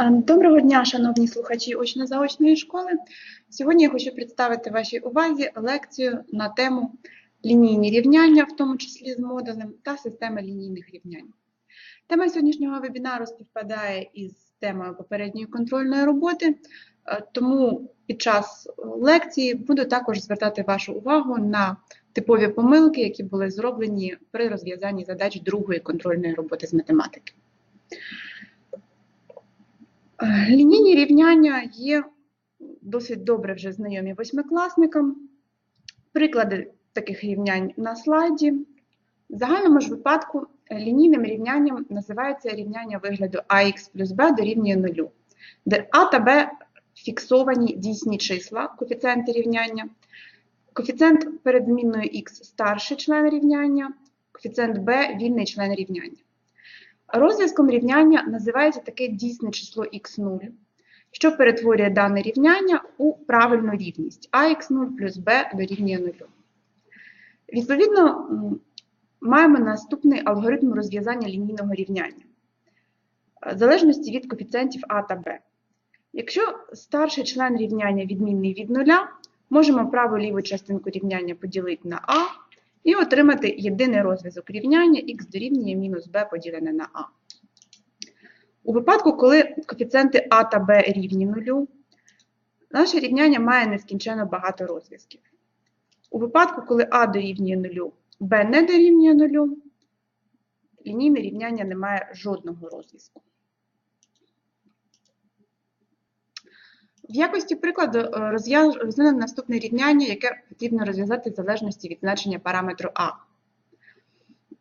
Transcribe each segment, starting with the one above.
Е, Доброго дня, шановні слухачі очно-заочної школи. Сьогодні я хочу представити вашій увазі лекцію на тему лінійні рівняння, в тому числі з модулем, та системи лінійних рівнянь. Тема сьогоднішнього вебінару співпадає із темою попередньої контрольної роботи, е, тому під час лекції буду також звертати вашу увагу на типові помилки, які були зроблені при розв'язанні задач другої контрольної роботи з математики. Лінійні рівняння є досить добре вже знайомі восьмикласникам. Приклади таких рівнянь на слайді. В загальному ж випадку е, лінійним рівнянням називається рівняння вигляду ax плюс b дорівнює 0, де а та b фіксовані дійсні числа, коефіцієнти рівняння. Коефіцієнт перед змінною х старший член рівняння, коефіцієнт b вільний член рівняння. Розв'язком рівняння називається таке дійсне число х0, що перетворює дане рівняння у правильну рівність ax0 плюс b дорівнює 0. Відповідно, маємо наступний алгоритм розв'язання лінійного рівняння. В залежності від коефіцієнтів а та b. Якщо старший член рівняння відмінний від нуля, можемо праву ліву частинку рівняння поділити на а і отримати єдиний розв'язок рівняння х дорівнює мінус b поділене на а. У випадку, коли коефіцієнти а та b рівні нулю, наше рівняння має нескінченно багато розв'язків. У випадку, коли а дорівнює нулю, b не дорівнює нулю, лінійне рівняння не має жодного розв'язку. В якості прикладу е, розглянемо наступне рівняння, яке потрібно розв'язати в залежності від значення параметру а.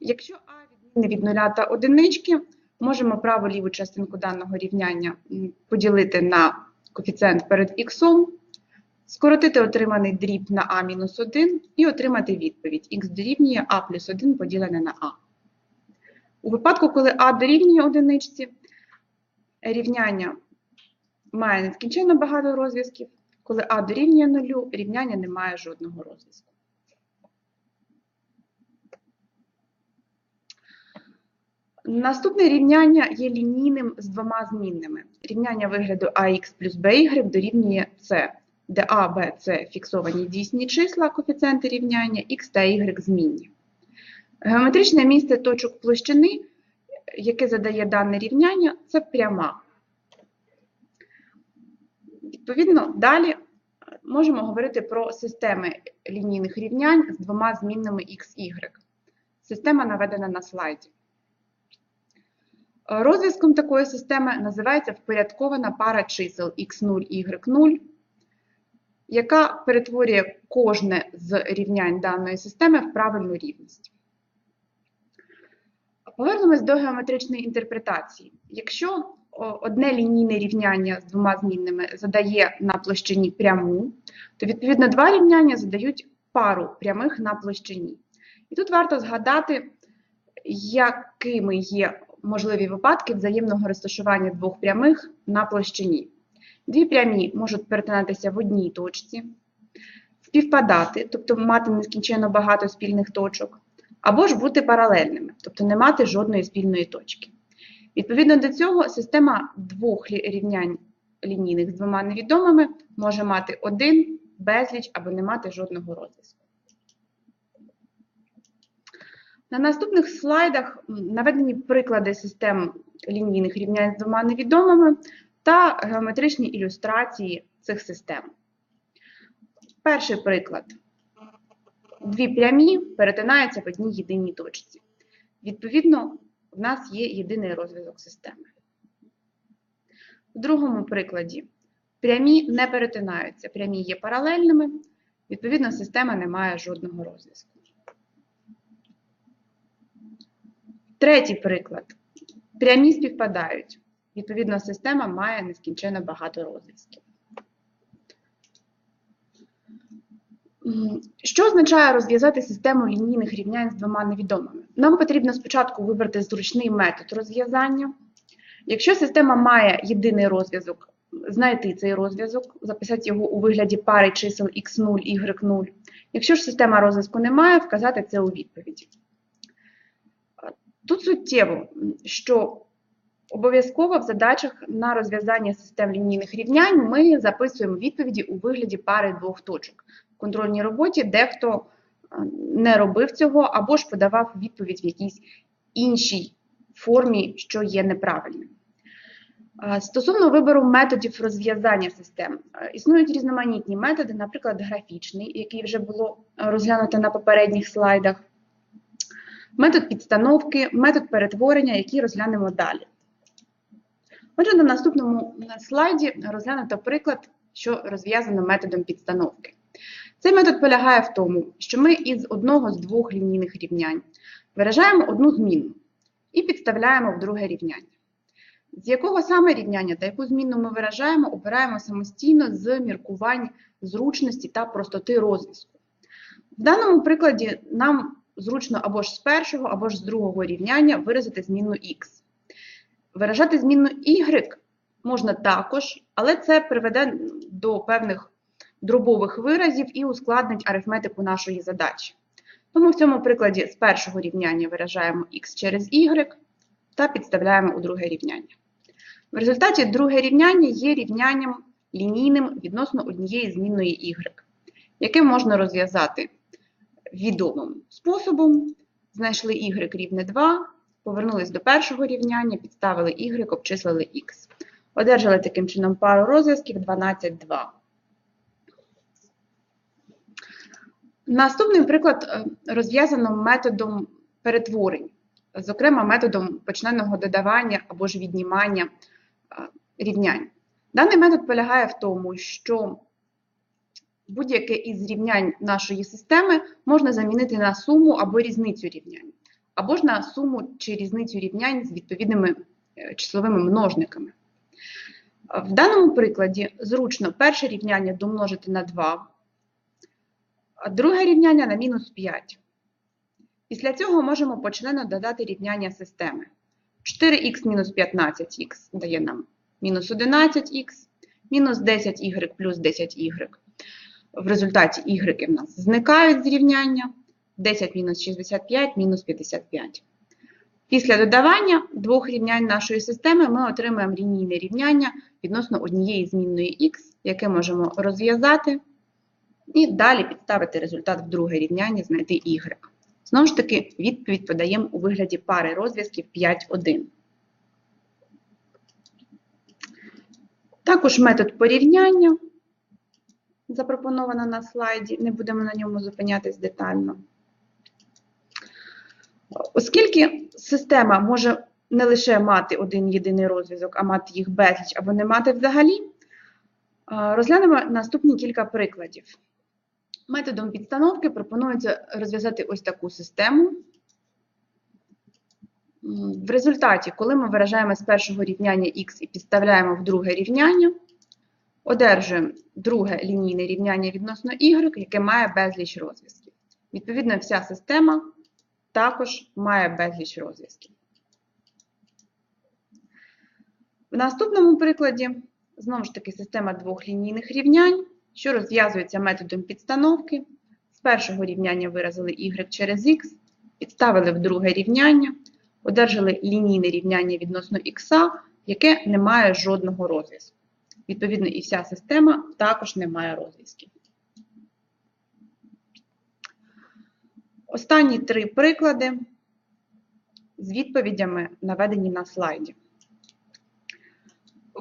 Якщо а відмінне від нуля та одинички, можемо праву ліву частинку даного рівняння поділити на коефіцієнт перед х, скоротити отриманий дріб на А-1 і отримати відповідь х дорівнює а плюс 1 поділене на а. У випадку, коли а дорівнює одиничці, рівняння має нескінченно багато розв'язків. Коли а дорівнює нулю, рівняння не має жодного розв'язку. Наступне рівняння є лінійним з двома змінними. Рівняння вигляду ax плюс by дорівнює c, де a, b, c фіксовані дійсні числа, коефіцієнти рівняння, x та y змінні. Геометричне місце точок площини, яке задає дане рівняння, це пряма. Відповідно, далі можемо говорити про системи лінійних рівнянь з двома змінними x, y. Система наведена на слайді. Розв'язком такої системи називається впорядкована пара чисел x0, y0, яка перетворює кожне з рівнянь даної системи в правильну рівність. Повернемось до геометричної інтерпретації. Якщо одне лінійне рівняння з двома змінними задає на площині пряму, то відповідно два рівняння задають пару прямих на площині. І тут варто згадати, якими є можливі випадки взаємного розташування двох прямих на площині. Дві прямі можуть перетинатися в одній точці, співпадати, тобто мати нескінченно багато спільних точок, або ж бути паралельними, тобто не мати жодної спільної точки. Відповідно до цього, система двох рівнянь лінійних з двома невідомими може мати один, безліч або не мати жодного розв'язку. На наступних слайдах наведені приклади систем лінійних рівнянь з двома невідомими та геометричні ілюстрації цих систем. Перший приклад. Дві прямі перетинаються в одній єдиній точці. Відповідно, в нас є єдиний розв'язок системи. В другому прикладі прямі не перетинаються, прямі є паралельними, відповідно, система не має жодного розв'язку. Третій приклад. Прямі співпадають. Відповідно, система має нескінченно багато розв'язків. Що означає розв'язати систему лінійних рівнянь з двома невідомими? Нам потрібно спочатку вибрати зручний метод розв'язання. Якщо система має єдиний розв'язок, знайти цей розв'язок, записати його у вигляді пари чисел x0, y0. Якщо ж система розв'язку не має, вказати це у відповіді. Тут суттєво, що Обов'язково в задачах на розв'язання систем лінійних рівнянь ми записуємо відповіді у вигляді пари двох точок. Контрольній роботі дехто е, не робив цього або ж подавав відповідь в якійсь іншій формі, що є неправильним. Е, Стосовно вибору методів розв'язання систем, е, існують різноманітні методи, наприклад, графічний, який вже було розглянуто на попередніх слайдах, метод підстановки, метод перетворення, який розглянемо далі. Отже, на наступному слайді розглянуто приклад, що розв'язано методом підстановки. Цей метод полягає в тому, що ми із одного з двох лінійних рівнянь виражаємо одну зміну і підставляємо в друге рівняння. З якого саме рівняння та яку зміну ми виражаємо, обираємо самостійно з міркувань зручності та простоти розв'язку. В даному прикладі нам зручно або ж з першого, або ж з другого рівняння виразити зміну х. Виражати зміну y можна також, але це приведе до певних дробових виразів і ускладнить арифметику нашої задачі. Тому в цьому прикладі з першого рівняння виражаємо х через y та підставляємо у друге рівняння. В результаті друге рівняння є рівнянням лінійним відносно однієї змінної y, яке можна розв'язати відомим способом. Знайшли y рівне 2, повернулись до першого рівняння, підставили y, обчислили x. Одержали таким чином пару розв'язків 12, 2. Наступний приклад е, розв'язано методом перетворень, зокрема методом почненого додавання або ж віднімання е, рівнянь. Даний метод полягає в тому, що будь-яке із рівнянь нашої системи можна замінити на суму або різницю рівнянь, або ж на суму чи різницю рівнянь з відповідними е, числовими множниками. В даному прикладі зручно перше рівняння домножити на 2, а друге рівняння на мінус 5. Після цього можемо почнено додати рівняння системи. 4х мінус 15х дає нам мінус 11х, мінус 10y плюс 10y. В результаті y в нас зникають з рівняння. 10 мінус 65 мінус 55. Після додавання двох рівнянь нашої системи ми отримаємо лінійне рівняння відносно однієї змінної х, яке можемо розв'язати, і далі підставити результат в друге рівняння, знайти y. Знову ж таки, відповідь подаємо у вигляді пари розв'язків 5, 1. Також метод порівняння запропоновано на слайді, не будемо на ньому зупинятись детально. Оскільки система може не лише мати один єдиний розв'язок, а мати їх безліч або не мати взагалі, розглянемо наступні кілька прикладів. Методом підстановки пропонується розв'язати ось таку систему. В результаті, коли ми виражаємо з першого рівняння х і підставляємо в друге рівняння, одержуємо друге лінійне рівняння відносно y, яке має безліч розв'язків. Відповідно, вся система також має безліч розв'язків. В наступному прикладі, знову ж таки, система двох лінійних рівнянь, що розв'язується методом підстановки. З першого рівняння виразили y через x, підставили в друге рівняння, одержали лінійне рівняння відносно х, яке не має жодного розв'язку. Відповідно, і вся система також не має розв'язків. Останні три приклади з відповідями наведені на слайді.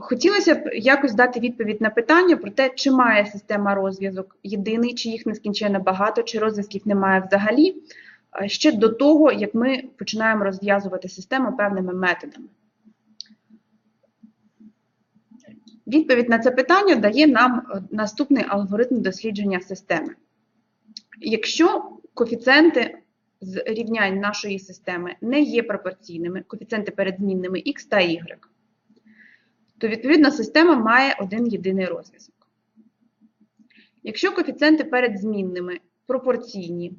Хотілося б якось дати відповідь на питання про те, чи має система розв'язок єдиний, чи їх нескінченно багато, чи розв'язків немає взагалі, ще до того, як ми починаємо розв'язувати систему певними методами. Відповідь на це питання дає нам наступний алгоритм дослідження системи. Якщо коефіцієнти з рівнянь нашої системи не є пропорційними, коефіцієнти перед змінними x та y, то відповідно система має один єдиний розв'язок. Якщо коефіцієнти перед змінними пропорційні,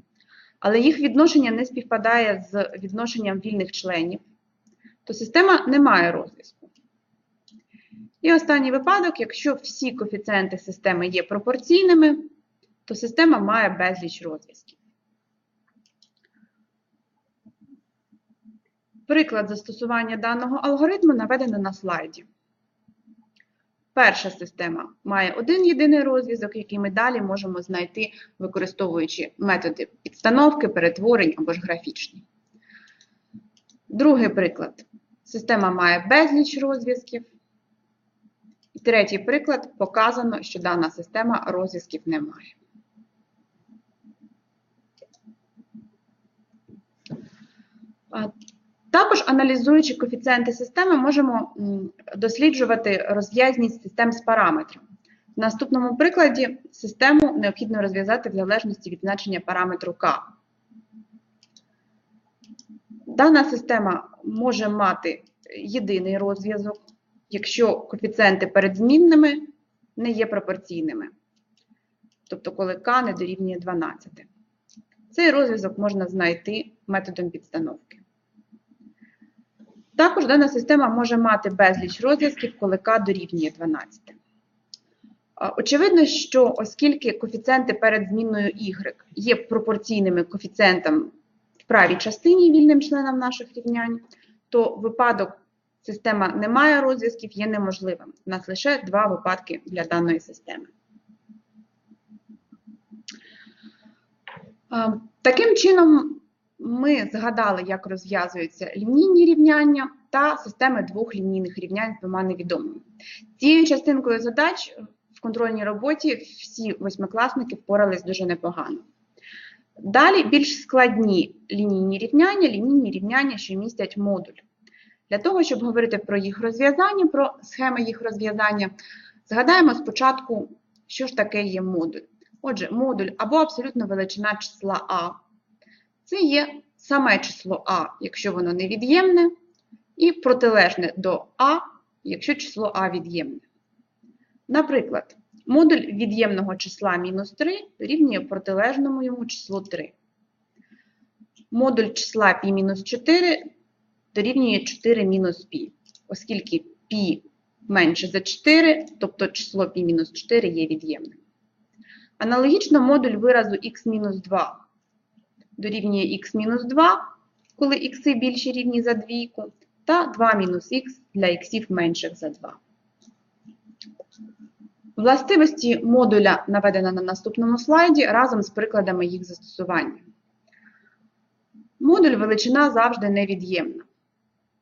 але їх відношення не співпадає з відношенням вільних членів, то система не має розв'язку. І останній випадок, якщо всі коефіцієнти системи є пропорційними, то система має безліч розв'язків. Приклад застосування даного алгоритму наведено на слайді. Перша система має один єдиний розв'язок, який ми далі можемо знайти, використовуючи методи підстановки, перетворень або ж графічні. Другий приклад. Система має безліч розв'язків. І Третій приклад показано, що дана система розв'язків не має. Також аналізуючи коефіцієнти системи, можемо досліджувати розв'язність систем з параметрів. В наступному прикладі систему необхідно розв'язати в залежності від значення параметру k. Дана система може мати єдиний розв'язок, якщо коефіцієнти перед змінними не є пропорційними. Тобто, коли k не дорівнює 12. Цей розв'язок можна знайти методом підстановки. Також дана система може мати безліч розв'язків, коли k дорівнює 12. Очевидно, що оскільки коефіцієнти перед змінною y є пропорційними коефіцієнтам в правій частині вільним членам наших рівнянь, то випадок система не має розв'язків є неможливим. У нас лише два випадки для даної системи. Таким чином, ми згадали, як розв'язуються лінійні рівняння та системи двох лінійних рівнянь з двома невідомими. Цією частинкою задач в контрольній роботі всі восьмикласники впорались дуже непогано. Далі більш складні лінійні рівняння, лінійні рівняння, що містять модуль. Для того, щоб говорити про їх розв'язання, про схеми їх розв'язання, згадаємо спочатку, що ж таке є модуль. Отже, модуль або абсолютна величина числа А. Це є саме число А, якщо воно невід'ємне, і протилежне до А, якщо число А від'ємне. Наприклад, модуль від'ємного числа мінус 3 дорівнює протилежному йому числу 3. Модуль числа π мінус 4 дорівнює 4 мінус π, оскільки π менше за 4, тобто число π мінус 4 є від'ємним. Аналогічно модуль виразу х-2 дорівнює х-2, коли х більші рівні за двійку, та 2 мінус х для х менших за 2. Властивості модуля наведено на наступному слайді разом з прикладами їх застосування. Модуль величина завжди невід'ємна.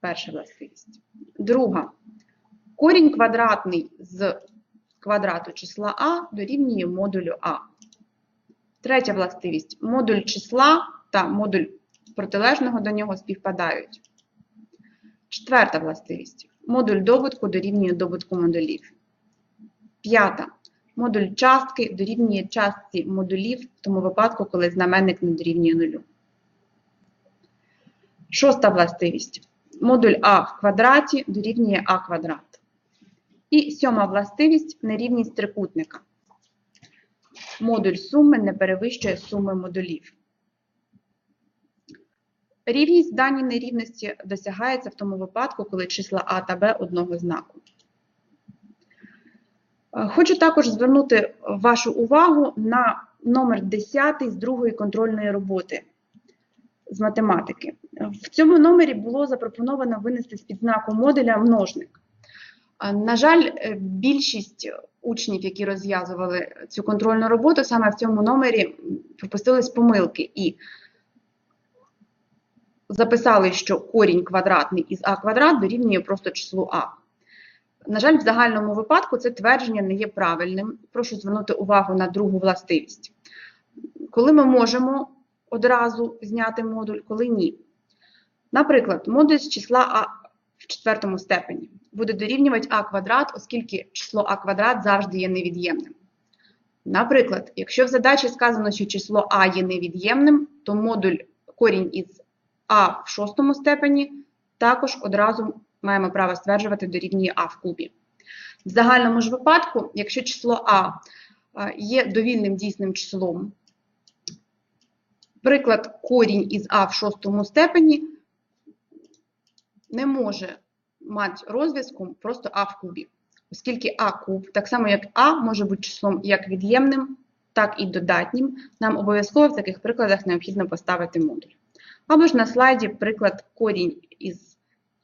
Перша властивість. Друга. Корінь квадратний з квадрату числа А дорівнює модулю А. Третя властивість. Модуль числа та модуль протилежного до нього співпадають. Четверта властивість. Модуль добутку дорівнює добутку модулів. П'ята. Модуль частки дорівнює частці модулів в тому випадку, коли знаменник не дорівнює нулю. Шоста властивість. Модуль А в квадраті дорівнює А квадрат. І сьома властивість нерівність трикутника. Модуль суми не перевищує суми модулів. Рівність даній нерівності досягається в тому випадку, коли числа А та Б одного знаку. Хочу також звернути вашу увагу на номер 10 з другої контрольної роботи з математики. В цьому номері було запропоновано винести з-під знаку модуля множник. На жаль, е, більшість учнів, які розв'язували цю контрольну роботу, саме в цьому номері пропустились помилки і записали, що корінь квадратний із а квадрат дорівнює просто числу а. На жаль, в загальному випадку це твердження не є правильним. Прошу звернути увагу на другу властивість. Коли ми можемо одразу зняти модуль, коли ні. Наприклад, модуль з числа а в четвертому степені буде дорівнювати а квадрат, оскільки число а квадрат завжди є невід'ємним. Наприклад, якщо в задачі сказано, що число а є невід'ємним, то модуль корінь із а в шостому степені також одразу маємо право стверджувати дорівнює а в кубі. В загальному ж випадку, якщо число а е, є довільним дійсним числом, приклад корінь із а в шостому степені не може мати розв'язку просто а в кубі, оскільки а куб, так само як а може бути числом як від'ємним, так і додатнім, нам обов'язково в таких прикладах необхідно поставити модуль. Або ж на слайді приклад корінь із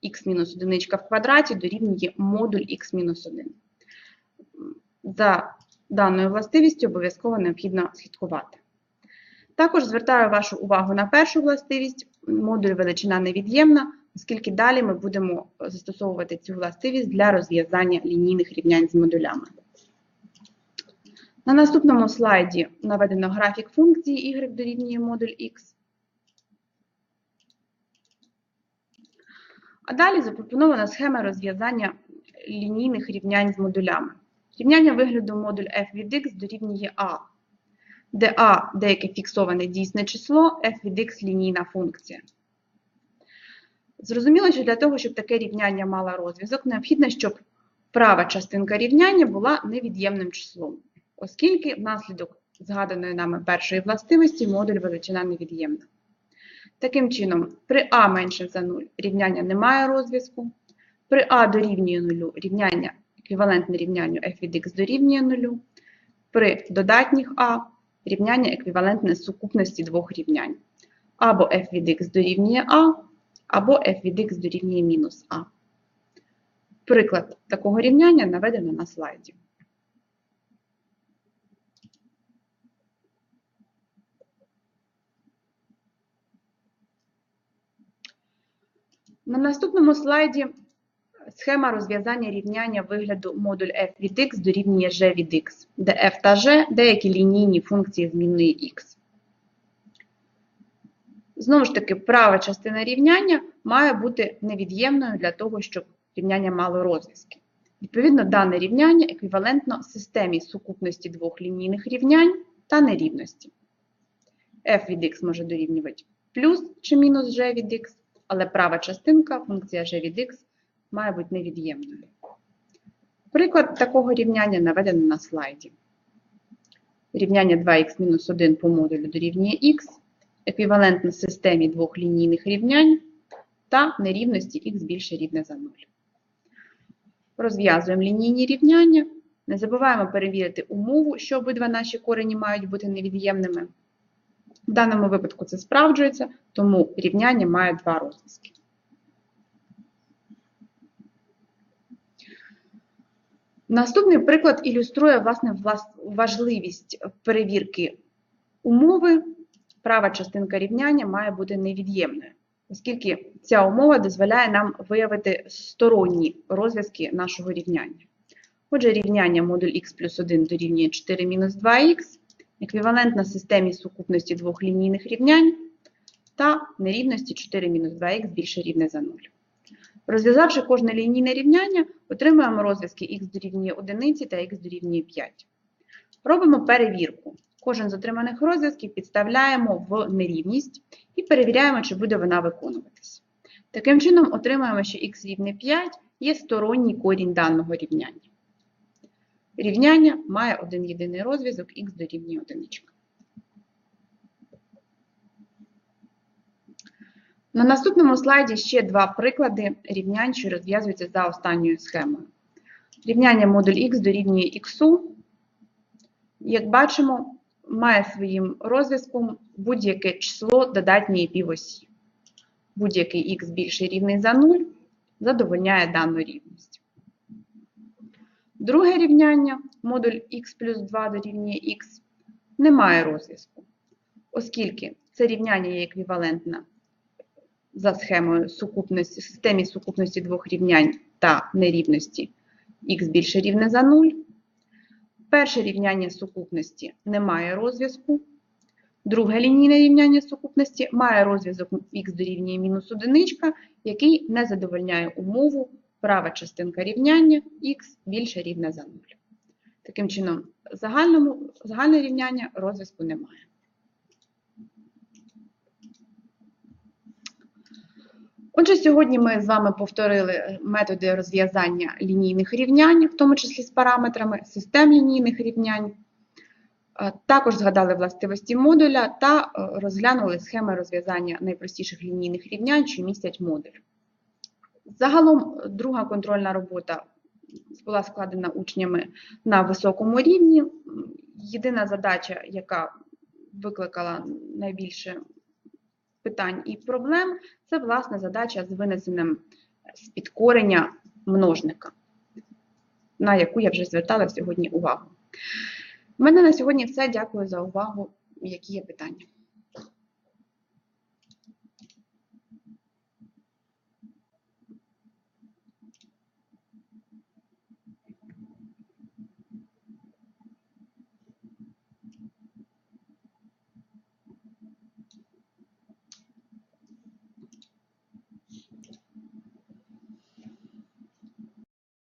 х-1 в квадраті дорівнює модуль х-1. За даною властивістю обов'язково необхідно слідкувати. Також звертаю вашу увагу на першу властивість, модуль величина невід'ємна, оскільки далі ми будемо застосовувати цю властивість для розв'язання лінійних рівнянь з модулями. На наступному слайді наведено графік функції y дорівнює модуль x. А далі запропонована схема розв'язання лінійних рівнянь з модулями. Рівняння вигляду модуль f від x дорівнює a, де a – деяке фіксоване дійсне число, f від x – лінійна функція. Зрозуміло, що для того, щоб таке рівняння мало розв'язок, необхідно, щоб права частинка рівняння була невід'ємним числом, оскільки внаслідок згаданої нами першої властивості модуль величина невід'ємна. Таким чином, при а менше за 0 рівняння не має розв'язку, при а дорівнює 0 рівняння еквівалентне рівнянню f від x дорівнює 0, при додатніх а рівняння еквівалентне сукупності двох рівнянь, або f від x дорівнює а, або f від x дорівнює мінус а. Приклад такого рівняння наведено на слайді. На наступному слайді схема розв'язання рівняння вигляду модуль f від x дорівнює g від x, де f та g – деякі лінійні функції змінної x. Знову ж таки, права частина рівняння має бути невід'ємною для того, щоб рівняння мало розв'язки. Відповідно, дане рівняння еквівалентно системі сукупності двох лінійних рівнянь та нерівності. f від x може дорівнювати плюс чи мінус g від x, але права частинка, функція g від x, має бути невід'ємною. Приклад такого рівняння наведено на слайді. Рівняння 2х-1 по модулю дорівнює х, еквівалентно системі двох лінійних рівнянь та нерівності х більше рівне за 0. Розв'язуємо лінійні рівняння. Не забуваємо перевірити умову, що обидва наші корені мають бути невід'ємними. В даному випадку це справджується, тому рівняння має два розв'язки. Наступний приклад ілюструє власне важливість перевірки умови. Права частинка рівняння має бути невід'ємною, оскільки ця умова дозволяє нам виявити сторонні розв'язки нашого рівняння. Отже, рівняння модуль х плюс 1 дорівнює 4 мінус 2х, еквівалентна системі сукупності двох лінійних рівнянь та нерівності 4 мінус 2х більше рівне за 0. Розв'язавши кожне лінійне рівняння, отримуємо розв'язки х дорівнює 1 та х дорівнює 5. Робимо перевірку. Кожен з отриманих розв'язків підставляємо в нерівність і перевіряємо, чи буде вона виконуватись. Таким чином, отримаємо, що х рівне 5 є сторонній корінь даного рівняння. Рівняння має один єдиний розв'язок х дорівнює 1. На наступному слайді ще два приклади рівнянь, що розв'язуються за останньою схемою. Рівняння модуль х дорівнює х. Як бачимо, має своїм розв'язком будь-яке число додатньої півосі. Будь-який х більший рівний за 0 задовольняє дану рівність. Друге рівняння, модуль х плюс 2 дорівнює х, не має розв'язку, оскільки це рівняння є еквівалентне за схемою сукупності, системі сукупності двох рівнянь та нерівності х більше рівне за 0. Перше рівняння сукупності не має розв'язку. Друге лінійне рівняння сукупності має розв'язок х дорівнює мінус одиничка, який не задовольняє умову права частинка рівняння х більше рівне за 0. Таким чином, загальному, загальне рівняння розв'язку немає. Отже, сьогодні ми з вами повторили методи розв'язання лінійних рівнянь, в тому числі з параметрами систем лінійних рівнянь. Також згадали властивості модуля та розглянули схеми розв'язання найпростіших лінійних рівнянь, що містять модуль. Загалом, друга контрольна робота була складена учнями на високому рівні. Єдина задача, яка викликала найбільше питань і проблем це власне задача з винесенням з підкорення множника, на яку я вже звертала сьогодні увагу. У мене на сьогодні все. Дякую за увагу. Які є питання?